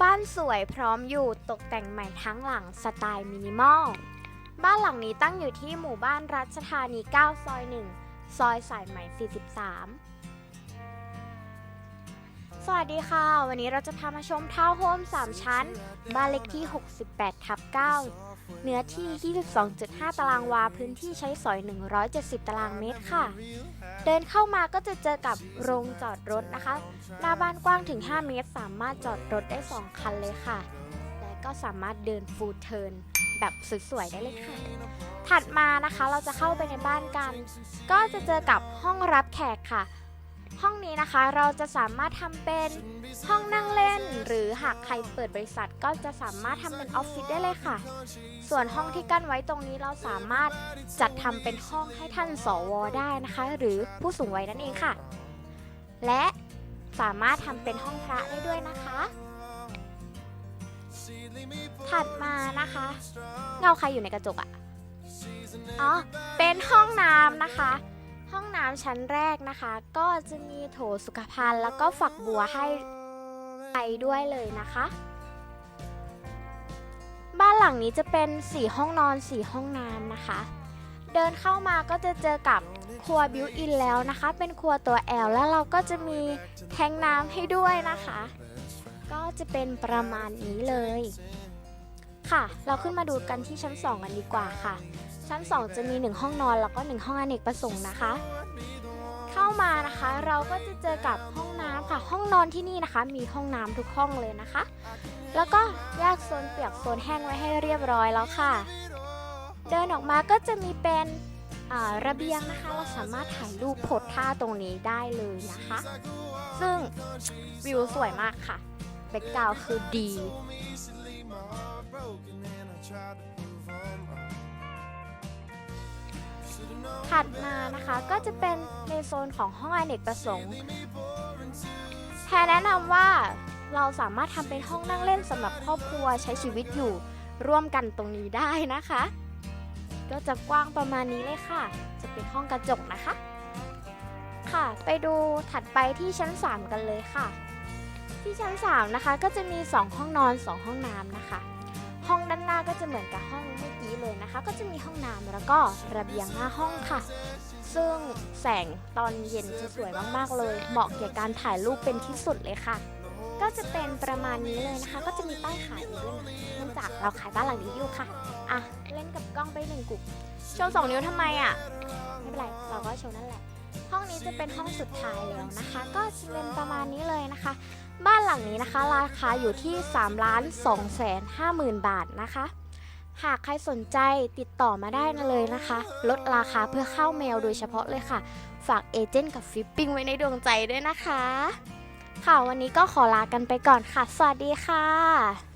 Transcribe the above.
บ้านสวยพร้อมอยู่ตกแต่งใหม่ทั้งหลังสไตล์มินิมอล บ้านหลังนี้ตั้งอยู่ที่หมู่บ้านรัชธานี 9 ซอย 1 ซอยสายไหม 43 สวัสดีค่ะ วันนี้เราจะพามาชมทาวน์โฮม 3 ชั้น บ้านเล็กที่ 68 ทับ 9 เนื้อที่ 22.5 ตารางวา พื้นที่ใช้สอย 170 ตารางเมตรค่ะ เดินเข้ามาก็จะเจอกับโรงจอดรถนะคะ หน้าบ้านกว้างถึง 5 เมตร สามารถจอดรถได้ 2 คันเลยค่ะ และก็สามารถเดินฟูเทิร์นแบบสวยๆได้เลยค่ะ ถัดมานะคะเราจะเข้าไปในบ้านกัน ก็จะเจอกับห้องรับแขกค่ะ ห้องนี้นะคะเราจะสามารถทำเป็นห้องนั่งเล่น หรือหากใครเปิดบริษัท ก็จะสามารถทำเป็นออฟฟิศได้เลยค่ะ ส่วนห้องที่กั้นไว้ตรงนี้เราสามารถจัดทำเป็นห้องให้ท่านสวได้นะคะ หรือผู้สูงวัยนั่นเองค่ะ และสามารถทำเป็นห้องพระได้ด้วยนะคะ ถัดมานะคะ เงาใครอยู่ในกระจกอะอ๋อเป็นห้องน้ำนะคะำชั้นแรกนะคะ ก็จะมีโถสุขภัณฑ์แล้วก็ฝักบัวให้ไปด้วยเลยนะคะ บ้านหลังนี้จะเป็น4ห้องนอน4ห้องน้ำนะคะ เดินเข้ามาก็จะเจอกับครัวบิวอินแล้วนะคะ เป็นครัวตัวแอลแล้วเราก็จะมีแทงน้ำให้ด้วยนะคะ ก็จะเป็นประมาณนี้เลย ค่ะ เราขึ้นมาดูกันที่ชั้น 2 กันดีกว่าค่ะชั้น 2 จะมี 1 ห้องนอนแล้วก็ 1 ห้องอเนกประสงค์นะคะ นะคะ เราก็จะเจอกับห้องน้ำค่ะ ห้องนอนที่นี่นะคะ มีห้องน้ำทุกห้องเลยนะคะ แล้วก็แยกโซนเปียกโซนแห้งไว้ให้เรียบร้อยแล้วค่ะ เดินออกมาก็จะมีเป็นระเบียงนะคะ เราสามารถถ่ายรูปโพสท่าตรงนี้ได้เลยนะคะ ซึ่งวิวสวยมากค่ะแบ็กกราวคือดี ถัดมานะคะก็จะเป็นในโซนของห้องอเนกประสงค์แพรแนะนำว่าเราสามารถทำเป็นห้องนั่งเล่นสำหรับครอบครัวใช้ชีวิตอยู่ร่วมกันตรงนี้ได้นะคะ ก็จะกว้างประมาณนี้เลยค่ะ จะเป็นห้องกระจกนะคะ ค่ะ ไปดูถัดไปที่ชั้น 3 กันเลยค่ะ ที่ชั้น 3 นะคะก็จะมี 2 ห้องนอน 2 ห้องน้ำนะคะ ห้องด้านหน้าก็จะเหมือนกับห้องเมื่อกี้เลยนะคะ ก็จะมีห้องน้ำแล้วก็ระเบียงหน้าห้องค่ะ ซึ่งแสงตอนเย็นจะสวยมากๆเลย เหมาะแก่การถ่ายรูปเป็นที่สุดเลยค่ะ ก็จะเป็นประมาณนี้เลยนะคะ ก็จะมีป้ายขายอยู่ด้วยนะเนื่องจากเราขายบ้านหลังนี้อยู่ค่ะอะเล่นกับกล้องไปหนึ่งกลุ่มโชว์สองนิ้วทำไมอะไม่เป็นไรเราก็โชว์นั่นแหละ ห้องนี้จะเป็นห้องสุดท้ายแล้วนะคะ ก็จะเป็นประมาณนี้เลยนะคะ บ้านหลังนี้นะคะ ราคาอยู่ที่3ล้าน2แสน5หมื่นบาทนะคะ หากใครสนใจติดต่อมาได้เลยนะคะ ลดราคาเพื่อเข้าแมวโดยเฉพาะเลยค่ะ ฝากเอเจนต์กับฟิปปิ้งไว้ในดวงใจด้วยนะคะ ค่ะวันนี้ก็ขอลากันไปก่อนค่ะ สวัสดีค่ะ